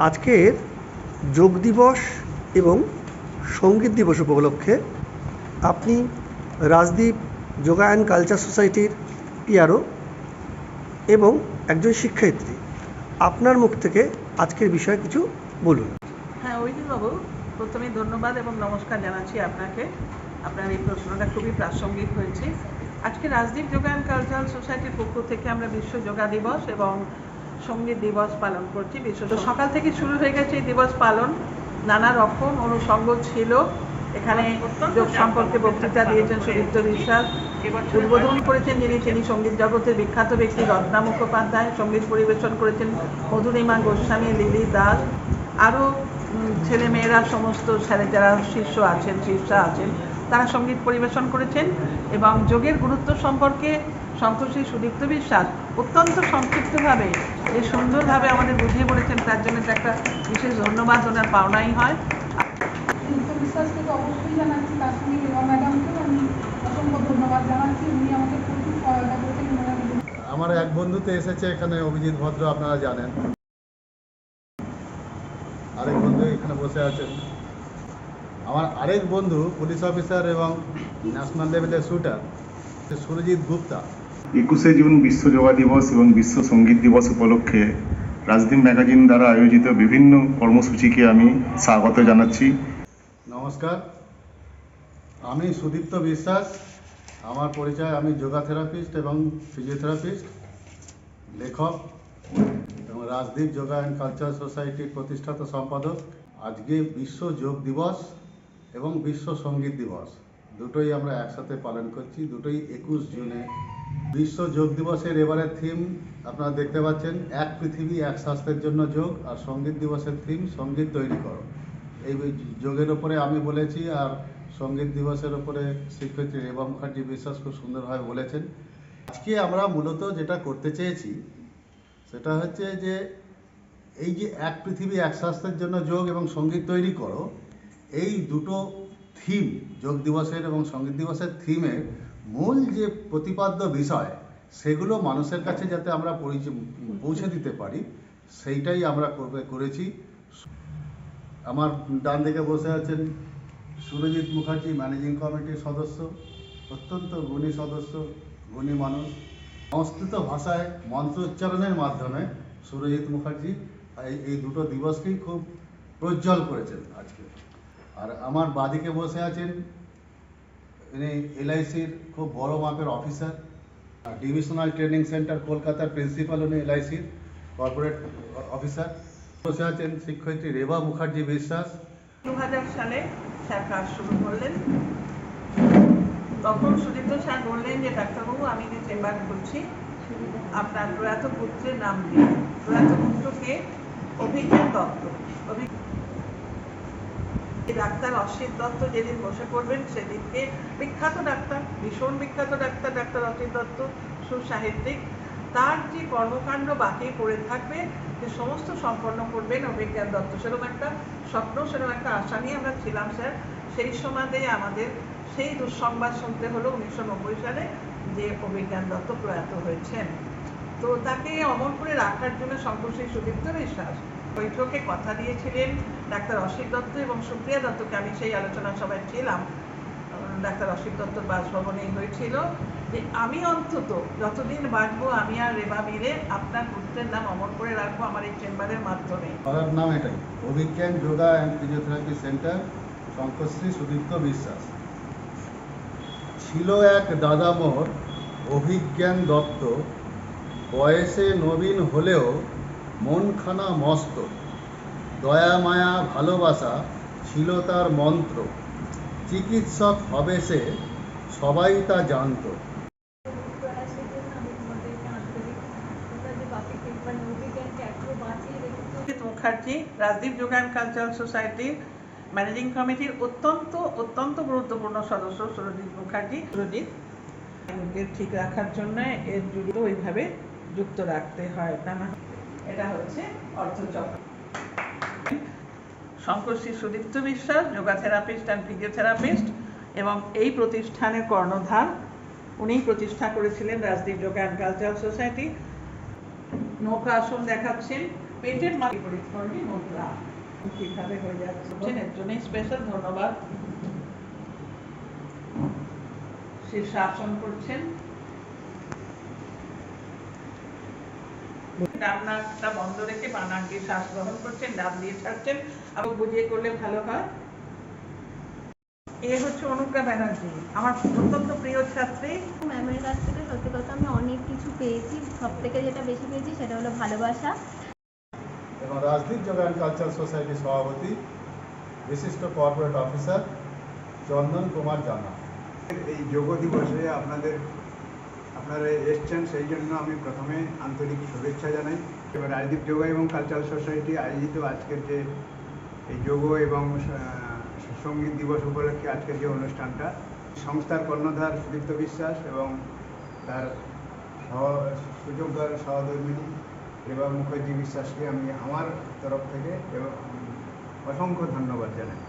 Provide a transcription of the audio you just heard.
আজকের যোগ দিবস এবং সংগীত দিবস উপলক্ষে আপনি রাজদীপ যোগায়ন কালচার সোসাইটির পিআরও এবং একজন শিক্ষায়িত্রী। আপনার মুখ থেকে আজকের বিষয়ে কিছু বলুন। হ্যাঁ বাবু, প্রথমে ধন্যবাদ এবং নমস্কার জানাচ্ছি আপনাকে। আপনার এই প্রশ্নটা খুবই প্রাসঙ্গিক হয়েছে। আজকে রাজদীপ যোগায়ন কালচারাল সোসাইটির পক্ষ থেকে আমরা বিশ্ব যোগা দিবস এবং সংগীত দিবস পালন করছি বিশ্ব সকাল থেকে শুরু হয়ে গেছে এই দিবস পালন নানা রকম অনুষঙ্গ ছিল। এখানে যোগ সম্পর্কে বক্তৃতা দিয়েছেন সুদীপ্ত বিশ্বাস। উদ্বোধন করেছেন যিনি তিনি সংগীত জগতের বিখ্যাত ব্যক্তি রত্না মুখোপাধ্যায় সংগীত পরিবেশন করেছেন মধুরিমা গোস্বামী লিলি দাস। আরও ছেলে মেয়েরা সমস্ত স্যারে যারা শিষ্য আছেন শিষ্যা আছেন তারা সংগীত পরিবেশন করেছেন এবং যোগের গুরুত্ব সম্পর্কে শঙ্করশ্রী সুদীপ্ত বিশ্বাস অত্যন্ত সংক্ষিপ্তভাবে যে সুন্দরভাবে আমাদের বুঝিয়ে বলেছেন তার জন্য তো একটা বিশেষ ধন্যবাদ ওনার পাওনাই হয়। সুদীপ্ত বিশ্বাসকে তো অবশ্যই জানাচ্ছি তার সঙ্গে ম্যাডামকেও আমি অসংখ্য ধন্যবাদ জানাচ্ছি উনি আমাকে প্রচুর সহায়তা করেছেন আমার এক বন্ধুতে এসেছে এখানে অভিজিৎ ভদ্র আপনারা জানেন। আরেক বন্ধু এখানে বসে আছেন। আমার আরেক বন্ধু পুলিশ অফিসার এবং ন্যাশনাল লেভেলের শুটার সুরজিৎ গুপ্তা। একুশে জুন বিশ্ব যোগা দিবস এবং বিশ্ব সংগীত দিবস উপলক্ষে রাজদীপ ম্যাগাজিন দ্বারা আয়োজিত বিভিন্ন কর্মসূচিকে আমি স্বাগত জানাচ্ছি। নমস্কার। আমি সুদীপ্ত বিশ্বাস, আমার পরিচয় আমি যোগা থেরাপিস্ট এবং ফিজিওথেরাপিস্ট, লেখক এবং রাজদীপ যোগা অ্যান্ড কালচার সোসাইটির প্রতিষ্ঠাতা সম্পাদক। আজকে বিশ্ব যোগ দিবস এবং বিশ্ব সংগীত দিবস, দুটোই আমরা একসাথে পালন করছি, দুটোই একুশ জুনে বিশ্ব যোগ দিবসের এবারের থিম আপনারা দেখতে পাচ্ছেন, এক পৃথিবী, এক স্বাস্থ্যের জন্য যোগ আর সংগীত দিবসের থিম সংগীত তৈরি করো। এই যোগের ওপরে আমি বলেছি আর সংগীত দিবসের ওপরে শিক্ষয়িত্রী রেবা মুখার্জি বিশ্বাস খুব সুন্দরভাবে বলেছেন। আজকে আমরা মূলত যেটা করতে চেয়েছি, সেটা হচ্ছে যে এই যে এক পৃথিবী, এক স্বাস্থ্যের জন্য যোগ এবং সংগীত তৈরি করো, এই দুটো থিম যোগ দিবসের এবং সংগীত দিবসের থিমের মূল যে প্রতিপাদ্য বিষয়, সেগুলো মানুষের কাছে যাতে আমরা পৌঁছে দিতে পারি, সেইটাই আমরা করবে, করেছি। আমার ডান দিকে বসে আছেন সুরজিৎ মুখার্জি, ম্যানেজিং কমিটির সদস্য, অত্যন্ত গুণী সদস্য, গুণী মানুষ। সংস্কৃত ভাষায় মন্ত্র উচ্চারণের মাধ্যমে সুরজিৎ মুখার্জি এই দুটো দিবসকেই খুব প্রজ্জ্বল করেছেন আজকে। আর আমার বাদিকে বসে আছেন ইনি এলআইসির খুব বড় মাপের অফিসার, ডিভিশনাল ট্রেনিং সেন্টার কলকাতার প্রিন্সিপাল উনি এলআইসির কর্পোরেট অফিসার। বসে আছেন শিক্ষয়িত্রী রেবা মুখার্জি বিশ্বাস। দু হাজার সালে স্যার কাজ শুরু করলেন। তখন সুদীপ্ত স্যার বললেন যে, ডাক্তারবাবু, আমি যে চেম্বার খুলছি, আপনার প্রয়াত পুত্রের নাম দিন প্রয়াত পুত্রকে অভিজ্ঞান দত্ত। এই ডাক্তার অসিত দত্ত যেদিন বসে পড়বেন, সেদিনকে বিখ্যাত ডাক্তার, ভীষণ বিখ্যাত ডাক্তার ডাক্তার অসিত দত্ত, সুসাহিত্যিক। তার যে কর্মকাণ্ড বাকি পড়ে থাকবে যে সমস্ত সম্পন্ন করবেন অভিজ্ঞান দত্ত। সেরকম একটা স্বপ্ন, সেরকম একটা আশা নিয়ে আমরা ছিলাম, স্যার। সেই সময়তে আমাদের সেই দুঃসংবাদ শুনতে হলো উনিশশো নব্বই সালে, যে অভিজ্ঞান দত্ত প্রয়াত হয়েছেন। তো তাকে অমর করে রাখার জন্য শঙ্করশ্রী সুদীপ্ত বিশ্বাস বৈঠকে কথা দিয়েছিলেন ডাক্তার অসিত দত্ত এবং সুপ্রিয়া দত্তকে আমি সেই আলোচনা সভায় ছিলাম। ডাক্তার অসিত দত্তর বাসভবনেই হয়েছিল যে আমি অন্তত যতদিন বাঁচবো, আমি আর রেবা মিলে আপনার পুত্রের নাম অমর করে রাখব আমার এই চেম্বারের মাধ্যমে। নাম এটাই, Abhigyan, yoga and physiotherapy centre Shankarshri Sudipta Biswas. ছিল এক দাদামোহর, অভিজ্ঞান দত্ত, বয়সে নবীন হলেও মনখানা মস্ত। দয়া, মায়া, ভালোবাসা ছিল তার মন্ত্র। চিকিৎসক হবে সে, সবাই তা জানতো। মুখার্জি, রাজদীপ যোগান কালচারাল সোসাইটির ম্যানেজিং কমিটির অত্যন্ত অত্যন্ত গুরুত্বপূর্ণ সদস্য সুরজিৎ মুখার্জি। সুরজিৎ ঠিক রাখার জন্য এর জুড়ে ওইভাবে যুক্ত রাখতে হয়। তা না এটা হচ্ছে অর্থচক্র শঙ্করশ্রী সুদীপ্ত বিশ্বাস যোগা থেরাপিস্ট অ্যান্ড ফিজিওথেরাপিস্ট এবং এই প্রতিষ্ঠানের কর্ণধার। উনিই প্রতিষ্ঠা করেছিলেন Rajdeep yoga and cultural society নৌকা আসন দেখাচ্ছেন পেটের মাটি পরিশ্রমী মুদ্রা কীভাবে হয়ে যাচ্ছে। এর জন্য স্পেশাল ধন্যবাদ। শীর্ষাসন করছেন। ডান নাকটা বন্ধ রেখে বাঁ নাক দিয়ে শ্বাস গ্রহণ করছেন ডান দিয়ে ছাড়ছেন। আবার বুঝিয়ে করলে ভালো হয়। এ হচ্ছে ব্যানার্জি আমার অত্যন্ত প্রিয় ছাত্রী। ম্যামের কাছ থেকে সত্যি কথা আমি অনেক কিছু পেয়েছি। সব থেকে যেটা বেশি পেয়েছি সেটা হলো ভালোবাসা। এবং রাজদীপ কালচার সোসাইটির সভাপতি বিশিষ্ট কর্পোরেট অফিসার চন্দন কুমার জানা। এই যোগ দিবসে আপনাদের আপনারা এসছেন, সেই জন্য আমি প্রথমে আন্তরিক শুভেচ্ছা জানাই। এবার রাজদীপ যোগ এবং কালচারাল সোসাইটি আয়োজিত আজকের যে এই যোগ এবং সংগীত দিবস উপলক্ষে আজকের যে অনুষ্ঠানটা, সংস্থার কর্ণধার সুদীপ্ত বিশ্বাস এবং তার সহ সুযোগদার সহধর্মিনী রেবা মুখার্জি বিশ্বাসকে আমি আমার তরফ থেকে এবং অসংখ্য ধন্যবাদ জানাই।